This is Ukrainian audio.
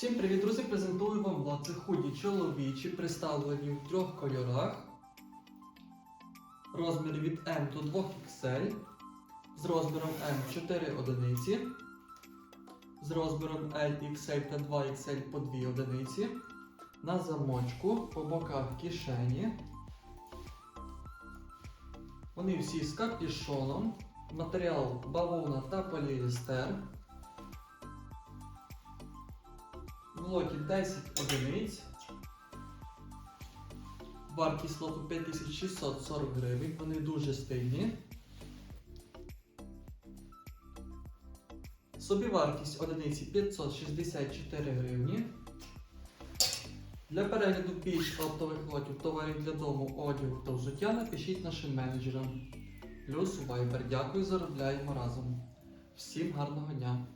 Всім привіт, друзі! Презентую вам лоти худі чоловічі, представлені в трьох кольорах. Розмір від M до 2XL. З розміром M 4 одиниці. З розміром LXL та 2XL по 2 одиниці. На замочку, по боках кишені. Вони всі з капішоном. Матеріал бавовна та поліестер. Лоті 10 одиниць. Вартість лоту 5640 гривень. Вони дуже стильні. Собівартість одиниці 564 гривні. Для перегляду більш оптових лотів товарів для дому, одягу та взуття напишіть нашим менеджерам. Плюс Viber. Дякую, заробляємо разом. Всім гарного дня!